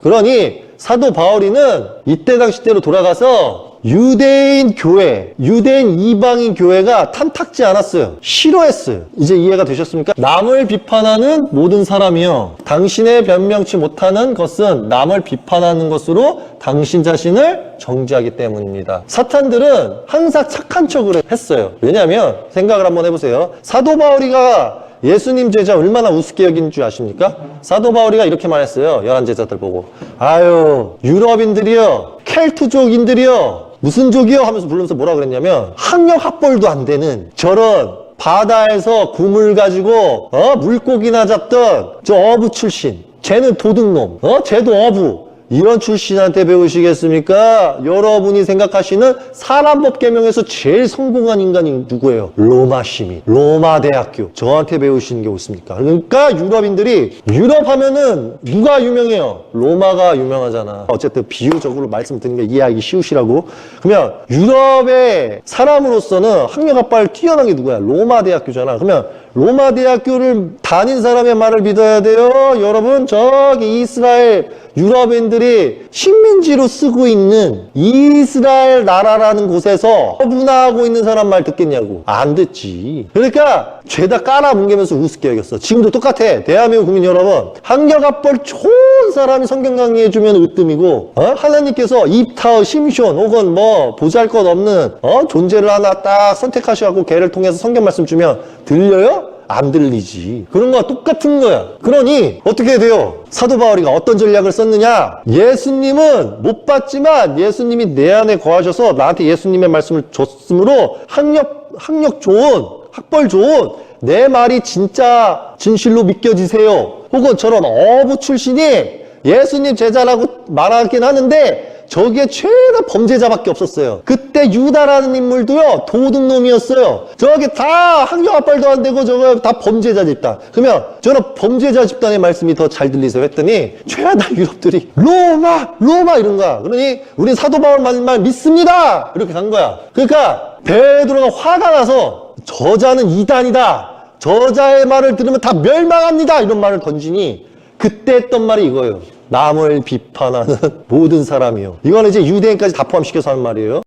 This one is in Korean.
그러니 사도 바울이는 이때 당시 때로 돌아가서 유대인 교회, 유대인 이방인 교회가 탐탁지 않았어요. 싫어했어요. 이제 이해가 되셨습니까? 남을 비판하는 모든 사람이요. 당신의 변명치 못하는 것은 남을 비판하는 것으로 당신 자신을 정지하기 때문입니다. 사탄들은 항상 착한 척을 했어요. 왜냐하면 생각을 한번 해보세요. 사도 바울이가 예수님 제자 얼마나 우습게 여긴 줄 아십니까? 사도 바울이가 이렇게 말했어요. 열한 제자들 보고. 아유, 유럽인들이요. 켈트족인들이요. 무슨 족이요? 하면서 부르면서 뭐라 그랬냐면 학력 학벌도 안 되는 저런 바다에서 굼을 가지고 어? 물고기나 잡던 저 어부 출신. 쟤는 도둑놈. 어? 쟤도 어부. 이런 출신한테 배우시겠습니까? 여러분이 생각하시는 사람법 개명에서 제일 성공한 인간이 누구예요? 로마 시민, 로마 대학교. 저한테 배우시는 게 옳습니까? 그러니까 유럽인들이 유럽 하면은 누가 유명해요? 로마가 유명하잖아. 어쨌든 비유적으로 말씀드리는 게 이해하기 쉬우시라고. 그러면 유럽의 사람으로서는 학력학발 뛰어난 게 누구야? 로마 대학교잖아. 그러면 로마 대학교를 다닌 사람의 말을 믿어야 돼요. 여러분, 저기 이스라엘 유럽인들이 식민지로 쓰고 있는 이스라엘 나라라는 곳에서 분화하고 있는 사람 말 듣겠냐고. 안 듣지. 그러니까 죄다 깔아뭉개면서 우습게 여겼어. 지금도 똑같아. 대한민국 국민 여러분. 학력학벌 좋은 사람이 성경 강의해주면 으뜸이고, 어? 하나님께서 입타어, 심시온, 혹은 뭐, 보잘 것 없는, 어? 존재를 하나 딱 선택하셔갖고 걔를 통해서 성경 말씀 주면 들려요? 안 들리지. 그런 거와 똑같은 거야. 그러니 어떻게 돼요? 사도 바울이가 어떤 전략을 썼느냐? 예수님은 못 봤지만 예수님이 내 안에 거하셔서 나한테 예수님의 말씀을 줬으므로 학력 학력 좋은 학벌 좋은 내 말이 진짜 진실로 믿겨지세요. 혹은 저런 어부 출신이 예수님 제자라고 말하긴 하는데 저기에 최다 범죄자밖에 없었어요. 그때 유다라는 인물도요, 도둑놈이었어요. 저기 다 학력 앞발도 안 되고 저거 다 범죄자 집단. 그러면 저는 범죄자 집단의 말씀이 더 잘 들리세요 했더니 최다 유럽들이 로마, 로마 이런 거야. 그러니 우리 사도 바울 말만 믿습니다. 이렇게 간 거야. 그러니까 베드로가 화가 나서 저자는 이단이다. 저자의 말을 들으면 다 멸망합니다. 이런 말을 던지니 그때 했던 말이 이거예요. 남을 비판하는 모든 사람이요. 이거는 이제 유대인까지 다 포함시켜서 하는 말이에요.